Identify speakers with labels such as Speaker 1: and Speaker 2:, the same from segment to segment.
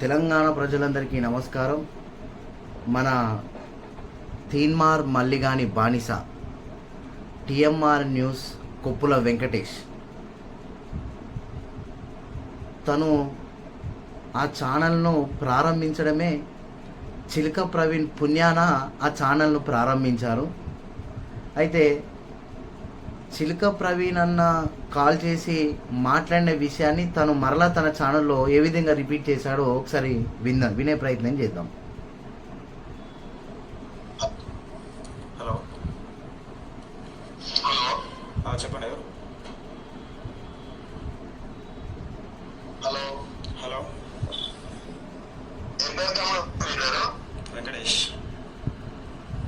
Speaker 1: తెలంగాణ ప్రజలందరికీ నమస్కారం. మన తీన్మార్ మల్లిగాని బానిస టిఎంఆర్ న్యూస్ కొప్పుల వెంకటేష్. తను ఆ ఛానల్ను ప్రారంభించడమే చిలక ప్రవీణ్ పుణ్యాన ఆ ఛానల్ను ప్రారంభించారు. అయితే చిలక ప్రవీణ్ అన్న కాల్ చేసి మాట్లాడిన విషయాన్ని తను మరలా తన ఛానల్లో ఏ విధంగా రిపీట్ చేశాడో ఒకసారి విందాం వినే ప్రయత్నం చేద్దాం.
Speaker 2: హలో. చెప్పండి ఎవరు
Speaker 3: హలో
Speaker 2: హలో
Speaker 3: ఏం పేరు తమ్ముడు మీ పేరు
Speaker 2: వెంకటేష్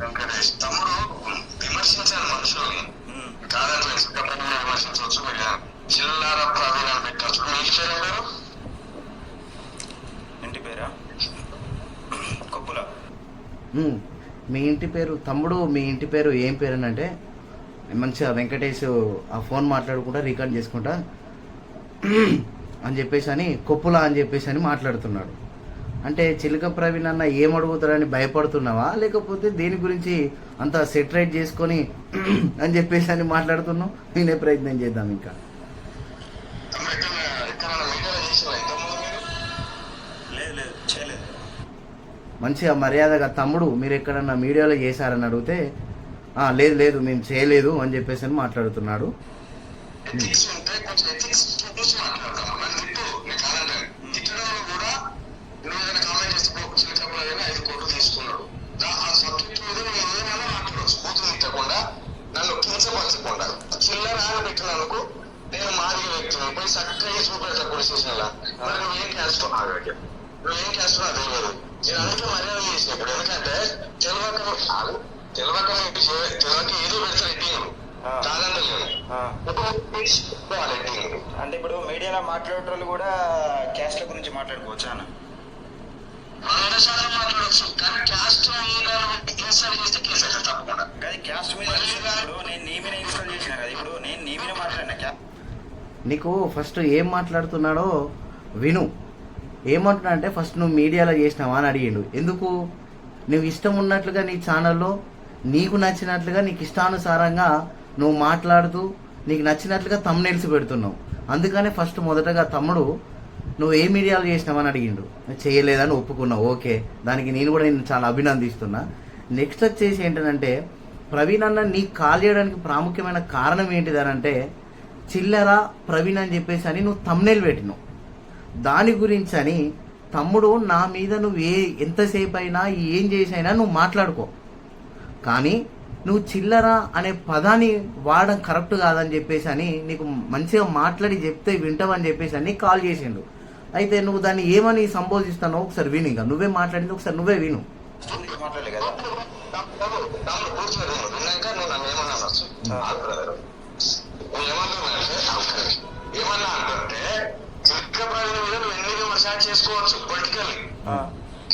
Speaker 3: వెంకటేష్ తమ్ముడు విమర్శించాను మనుషుల్ని
Speaker 2: మ్మ్.
Speaker 3: కాదంటే సుఖపరంగా విమర్శించవచ్చు మీరు చిల్లర ప్రవీణ్ అని పెట్టచ్చు మీ పేరు
Speaker 2: ఇంటి పేరా? కొప్పుల.
Speaker 1: మీ ఇంటి పేరు తమ్ముడు మీ ఇంటి పేరు ఏం పేరు అని అంటే మంచిగా వెంకటేష్ ఆ ఫోన్ మాట్లాడుకుంటా రికార్డ్ చేసుకుంటా అని చెప్పేసి అని కొప్పుల అని చెప్పేసి అని మాట్లాడుతున్నాడు. అంటే చిలుక ప్రవీణ్ అన్న ఏం భయపడుతున్నావా? లేకపోతే దేని గురించి అంత సెటరేట్ చేసుకొని అని చెప్పేసి అని మాట్లాడుతున్నావు? నేనే ప్రయత్నం చేద్దాం ఇంకా. మంచిగా మర్యాదగా తమ్ముడు మీరు ఎక్కడన్నా మీడియాలో చేశారని అడిగితే లేదు లేదు మేము చేయలేదు అని చెప్పేసి అని మాట్లాడుతున్నాడు
Speaker 3: ఎథిక్స్ ఉంటే కొంచెం ఎథిక్స్ చూసి మాట్లాడతాం నన్ను తిట్టు నేను కాదంటే తిట్టడంలో కూడా నువ్వు ఏదైనా కామెంట్ చేస్తే చిలకప్పుడు ఏదైనా ఐదు కోట్లు తీసుకున్నాడు దా- ఆ సబ్జెక్ట్ మీద నువ్వు ఏమైనా మాట్లాడవచ్చు కూతురు తిట్టకుండా నన్ను కించపరచకుండా చిల్లర ఆయన పెట్టినందుకు నేను మాదిరి వ్యక్తిని పోయి చక్కగా చూపెడతా పోలీస్ స్టేషన్లో మరి నువ్వు ఏం నువ్వు తెలియదు నేను అందుకే మర్యాద చేసిన ఇప్పుడు. ఎందుకంటే తెలియక తెలియక తెలియక ఏదో పెడతారు ఎడ్డింగ్
Speaker 2: అంటే ఇప్పుడు మీడియాలో మాట్లాడేటోళ్ళు కూడా క్యాస్ట్ల గురించి మాట్లాడుకోవచ్చా అన్న?
Speaker 3: క్యాస్ట్
Speaker 2: మీద ఇప్పుడు నేను నీ మీద ఇన్స్టాల్ చేసిన కదా. ఇప్పుడు నేను నీ మీద మాట్లాడినా
Speaker 1: నీకు ఫస్ట్ ఏం మాట్లాడుతున్నాడో విను. ఏమంటున్నా అంటే ఫస్ట్ నువ్వు మీడియాలో చేసినావా? అని అడిగిండు. ఎందుకు? నువ్వు ఇష్టం ఉన్నట్లుగా నీ ఛానల్లో నీకు నచ్చినట్లుగా నీకు ఇష్టానుసారంగా నువ్వు మాట్లాడుతూ నీకు నచ్చినట్లుగా తమ్నెల్స్ పెడుతున్నావు. అందుకనే ఫస్ట్ మొదటగా తమ్ముడు నువ్వు ఏ మీడియాలో చేసినావని అడిగిండు. చేయలేదని ఒప్పుకున్నావు ఓకే. దానికి నేను కూడా నేను చాలా అభినందిస్తున్నా. నెక్స్ట్ వచ్చేసి ఏంటంటే ప్రవీణ్ అన్న నీకు కాల్ చేయడానికి ప్రాముఖ్యమైన కారణం ఏంటిదనంటే చిల్లర ప్రవీణ్ అని చెప్పేసి అని నువ్వు తమ్నేల్ పెట్టినావు. దాని గురించి అని తమ్ముడు నా మీద నువ్వు ఏ ఎంతసేపు అయినా ఏం చేసైనా నువ్వు మాట్లాడుకో. కానీ నువ్వు చిల్లర అనే పదాన్ని వాడడం కరెక్ట్ కాదని చెప్పేసి అని నీకు మంచిగా మాట్లాడి చెప్తే వింటావని చెప్పేసి అని కాల్ చేసిండు. అయితే నువ్వు దాన్ని ఏమని సంబోధిస్తానో ఒకసారి విను ఇంకా. నువ్వే మాట్లాడింది ఒకసారి నువ్వే విను.
Speaker 2: మాట్లాడలే కదా.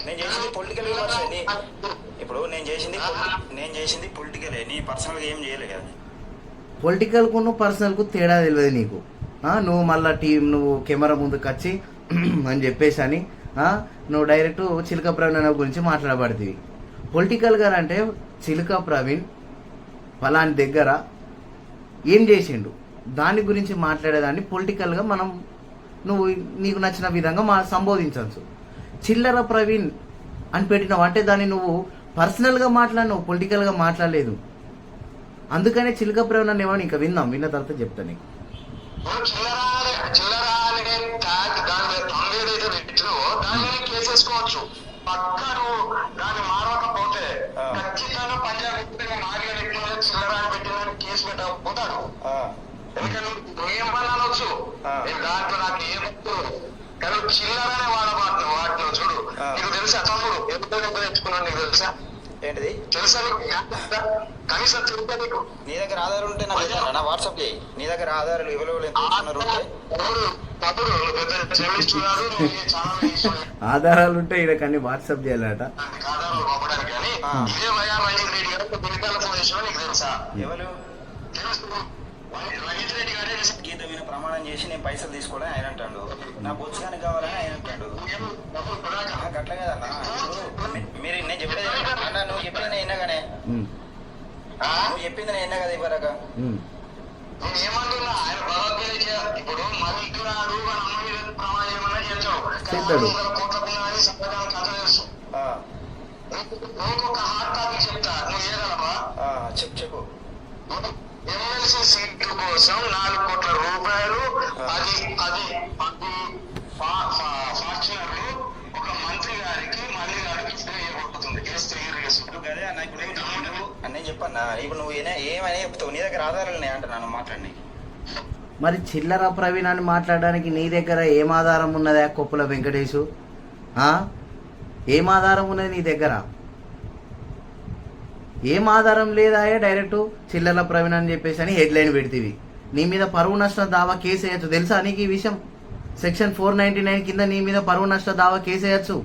Speaker 2: నేను చేసింది పొలిటికల్ విమర్శ ఇప్పుడు నేను చేసింది నేను చేసింది పొలిటికలే నీ పర్సనల్గా ఏం చేయలే కదా.
Speaker 1: పొలిటికల్కు నువ్వు పర్సనల్కు తేడా తెలియదు నీకు. నువ్వు మళ్ళా టీం నువ్వు కెమెరా ముందుకు వచ్చి అని చెప్పేసి అని నువ్వు డైరెక్ట్ చిలక ప్రవీణ్ గురించి మాట్లాడబడుతుంది పొలిటికల్గా అంటే చిలక ప్రవీణ్ ఫలాని దగ్గర ఏం చేసిండు? దాని గురించి మాట్లాడేదాన్ని పొలిటికల్గా మనం నువ్వు నీకు నచ్చిన విధంగా మా సంబోధించవచ్చు చిల్లర ప్రవీణ్ అని పెట్టినావు. అంటే దాన్ని నువ్వు పర్సనల్గా మాట్లాడినావు పొలిటికల్గా మాట్లాడలేదు. అందుకనే చిలక ప్రవీణ్ అని ఏమని ఇంకా విందాం విన్న తర్వాత చెప్తా నీకు.
Speaker 3: ఎందుకంటే నువ్వు ఏం పని అనొచ్చు?
Speaker 2: ఆ.
Speaker 3: నేను దాంట్లో నాకు ఏం వద్దు. కానీ నువ్వు చిల్లరనే వాడబాటు వాటిలో చూడు
Speaker 2: ఆ.
Speaker 3: నీకు తెలుసా తమ్ముడు ఎంత ఎంత తెచ్చుకున్నావు నీకు తెలుసా?
Speaker 2: ఏంటిది?
Speaker 3: తెలుసా నీకు? కనీసం తెలుసా నీకు?
Speaker 2: నీ దగ్గర ఆధార్ ఉంటే నాకు పెట్టాను నా వాట్సాప్ చేయి. నీ దగ్గర ఆధారాలు ఉంటే.
Speaker 1: ఆధారాలు ఉంటే ఈయనకన్నీ వాట్సాప్ చేయాలట.
Speaker 3: ఆధారాలు కానీ నీకు
Speaker 2: ఎవరు. గీత మీద ప్రమాణం చేసి నేను పైసలు తీసుకోవడం ఆయన అంటాడు. నా బొచ్చుగాని కావాలని ఆయన అంటాడు. చెప్పింది కదా ఇవ్వరాక.
Speaker 3: నేను ఏమంటున్నా ఆయన ఇప్పుడు ప్రమాణం ఏమన్నా కోట్ల కథ తెలుసు. టాపిక్ చెప్తా నువ్వు
Speaker 2: చెప్పు చెప్పు.
Speaker 3: ఎమ్మెల్సీ సీట్ల కోసం నాలుగు కోట్ల రూపాయలు అది అది
Speaker 2: నేను చెప్పన్నా ఇప్పుడు నువ్వు ఏమని చెప్తావు? నీ దగ్గర ఆధారాలు ఉన్నాయి అంటున్నాను మాట్లాడి.
Speaker 1: మరి చిల్లర ప్రవీణ్ అని మాట్లాడడానికి నీ దగ్గర ఏం ఆధారం ఉన్నదా కొప్పుల వెంకటేశు? ఏం ఆధారం ఉన్నది నీ దగ్గర? ఏం ఆధారం లేదా డైరెక్ట్? చిల్లర ప్రవీణ్ అని చెప్పేసి అని హెడ్లైన్ పెడితివి. నీ మీద పరువు నష్టం దావా కేసు వేయచ్చు. తెలుసా నీకు ఈ విషయం? సెక్షన్ ఫోర్ నైన్టీ నైన్ కింద నీ మీద పరువు నష్ట దావా కేసు వేయచ్చు.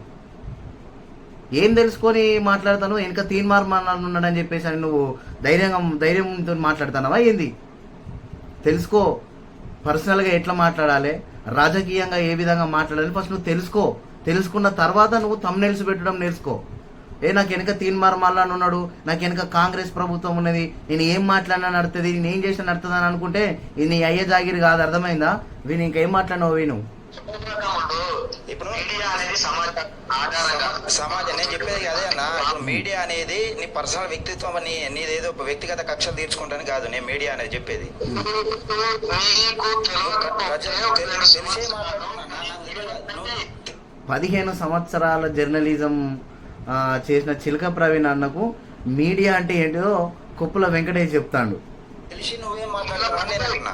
Speaker 1: ఏం తెలుసుకొని మాట్లాడతాను వెనక తీన్మార్ ఉన్నాడని చెప్పేసి అని నువ్వు ధైర్యంగా ధైర్యంతో మాట్లాడుతున్నావా ఏంది? తెలుసుకో. పర్సనల్గా ఎట్లా మాట్లాడాలి? రాజకీయంగా ఏ విధంగా మాట్లాడాలి? ఫస్ట్ నువ్వు తెలుసుకో. తెలుసుకున్న తర్వాత నువ్వు తమ్నెల్స్ పెట్టడం నేర్చుకో. ఏ నాకు వెనక తీన్మార్ మల్లా అని ఉన్నాడు నాకు వెనక కాంగ్రెస్ ప్రభుత్వం ఉన్నది నేను ఏం మాట్లాడినా నడుతుంది నేను ఏం చేసినా నడుతుంది అని అనుకుంటే ఇది నీ అయ్య జాగిరి కాదు అర్థమైందా? వీని ఇంకేం మాట్లాడినావు వీను
Speaker 2: ఇప్పుడు
Speaker 3: మీడియా అనేది సమాజం
Speaker 2: నేను చెప్పేది అదే అన్న. ఇప్పుడు మీడియా అనేది నీ పర్సనల్ వ్యక్తిత్వం నీ నీదేదో వ్యక్తిగత కక్షలు తీర్చుకుంటాను కాదు నేను మీడియా అనేది చెప్పేది.
Speaker 1: పదిహేను సంవత్సరాల జర్నలిజం ఆ, చేసిన చిలక ప్రవీణ్ అన్నకు మీడియా అంటే ఏంటో కుప్పల వెంకటేష్ చెప్తాడు.
Speaker 2: తెలిసి నువ్వేం అంటున్నా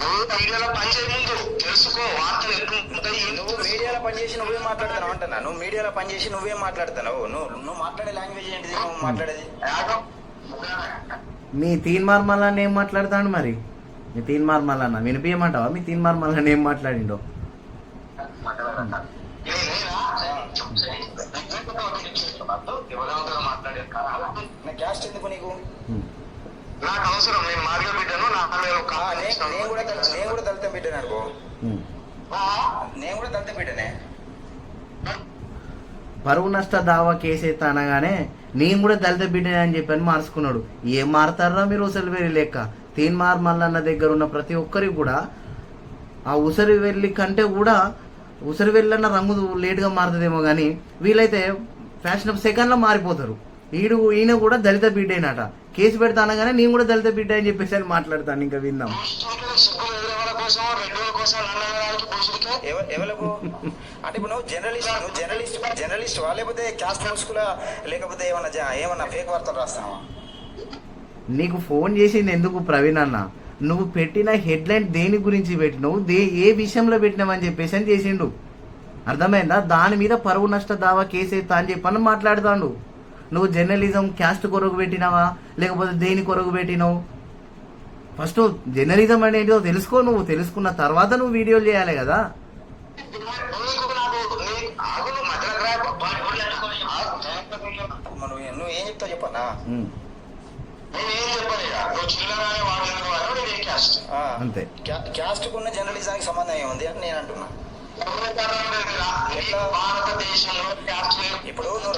Speaker 3: నువ్వు మీడియాలో పనిచేయ ముందు. తెలుసుకో వార్తలు ఎట్లుంటాయి
Speaker 2: నువ్వు మీడియాలో పనిచేసి నువ్వేం మాట్లాడుతున్నావు అంటున్నా. నువ్వు మీడియాలో పనిచేసి నువ్వేం మాట్లాడుతున్నావు. నువ్వు నువ్వు మాట్లాడే లాంగ్వేజ్ ఏంటిది? నువ్వు మాట్లాడేది?
Speaker 1: మీ తీన్మార్ మల్లన్న ఏం మాట్లాడతాడు మరి? మీ తీన్మార్ మల్లన్న వినిపించమంటావా మీ తీన్మార్ మల్లన్న ఏం మాట్లాడిండో?
Speaker 2: ఎందుకు నీకు?
Speaker 3: నాకు అవసరం నేను మార్గ బిడ్డను నా
Speaker 2: నేను కూడా దళిత- నేను కూడా దళితం బిడ్డనే అనుకో. నేను కూడా దళితం బిడ్డనే.
Speaker 1: పరువు నష్ట దావా కేసు ఎత్తా అనగానే నేను కూడా దళిత బిడ్డనే అని చెప్పని మార్చుకున్నాడు. ఏం మారుతారా మీరు ఉసరి వెళ్ళి లెక్క? తీన్మార్ మల్లన్న దగ్గర ఉన్న ప్రతి ఒక్కరికి కూడా ఆ ఉసరి వెళ్ళి కంటే కూడా ఉసరి వెళ్ళన్న రంగు లేటుగా మారుతుందేమో కానీ వీళ్ళైతే ఫ్యాషన్ సెకండ్లో మారిపోతారు. ఈడు ఈయన కూడా దళిత బిడ్డేనట. కేసు పెడతా అనగానే నేను కూడా దళిత బిడ్డ అని చెప్పేసి అని మాట్లాడతాను ఇంకా విందాం.
Speaker 2: అంటే ఇప్పుడు నువ్వు జర్నలిస్ట్ నువ్వు జర్నలిస్ట్ జర్నలిస్ట్ వా? లేకపోతే క్యాస్ట్ ముసుకులా లేకపోతే ఏమన్నా జా- ఏమన్నా ఫేక్ వార్తలు రాస్తావా?
Speaker 1: నీకు ఫోన్ చేసింది ఎందుకు ప్రవీణ్ అన్న? నువ్వు పెట్టిన హెడ్లైన్ దేని గురించి పెట్టినావు దే ఏ విషయంలో పెట్టినావని చెప్పేసి అని చేసిండు. అర్థమైందా? దాని మీద పరువు నష్ట దావా కేసు ఎత్తా అని చెప్పని మాట్లాడుతాడు. నువ్వు జర్నలిజం క్యాస్ట్ కొరకు పెట్టినావా? లేకపోతే దేని కొరకు పెట్టినావు? ఫస్ట్ జర్నలిజం అనేది ఏంటో తెలుసుకో నువ్వు. తెలుసుకున్న తర్వాత నువ్వు వీడియోలు చేయాలి కదా.
Speaker 3: నేను నేను క్యాస్ట్
Speaker 1: అంతే.
Speaker 2: జర్నలిజానికి సంబంధం ఏముంది అని నేను అంటున్నా.
Speaker 3: క్యాస్ట్ లేదు
Speaker 2: ఇప్పుడు నువ్వు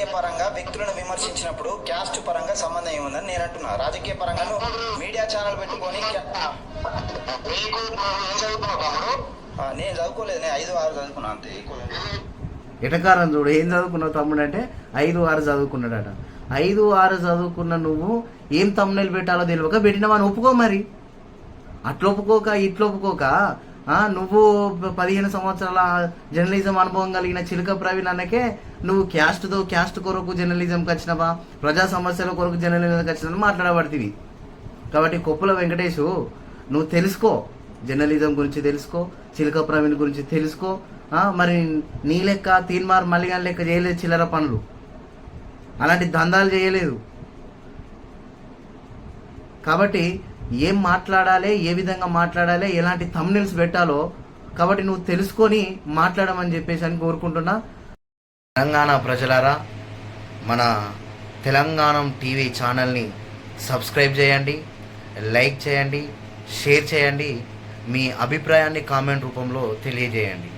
Speaker 2: రాజకీయ పరంగా వ్యక్తులను విమర్శించినప్పుడు క్యాస్ట్ పరంగా సంబంధం ఏముందని నేను అంటున్నా. రాజకీయ పరంగా మీడియా ఛానల్ పెట్టుకొని నేను చదువుకోలేదు. నేను ఐదు ఆరు చదువుకున్నా అంతే.
Speaker 1: ఎటకారం చూడు. ఏం చదువుకున్నావు తమ్ముడు అంటే ఐదు ఆరు చదువుకున్నాడట. ఐదు ఆరు చదువుకున్న నువ్వు ఏం తమ్ముళ్ళు పెట్టాలో తెలియక పెట్టినావని ఒప్పుకో మరి. అట్లా ఒప్పుకోక ఇట్లా ఒప్పుకోక నువ్వు పదిహేను సంవత్సరాల జర్నలిజం అనుభవం కలిగిన చిలుక ప్రవీణ్ అన్నకే నువ్వు క్యాస్ట్తో క్యాస్ట్ కొరకు జర్నలిజంకి వచ్చినవా ప్రజా సమస్యల కొరకు జర్నలిజంకి వచ్చిన మాట్లాడబడుతుంది కాబట్టి కొప్పుల వెంకటేషు నువ్వు తెలుసుకో. జర్నలిజం గురించి తెలుసుకో చిలుక ప్రవీణ్ గురించి తెలుసుకో. మరి నీ లెక్క తీన్మార్ మల్లిగాన్ లెక్క చేయలేదు చిల్లర పనులు. అలాంటి దందాలు చేయలేదు. కాబట్టి ఏం మాట్లాడాలి ఏ విధంగా మాట్లాడాలి ఎలాంటి తమ్నెల్స్ పెట్టాలో కాబట్టి నువ్వు తెలుసుకొని మాట్లాడమని చెప్పేసి అని కోరుకుంటున్నా. తెలంగాణ ప్రజలారా మన తెలంగాణ టీవీ ఛానల్ని సబ్స్క్రైబ్ చేయండి లైక్ చేయండి షేర్ చేయండి మీ అభిప్రాయాన్ని కామెంట్ రూపంలో తెలియజేయండి.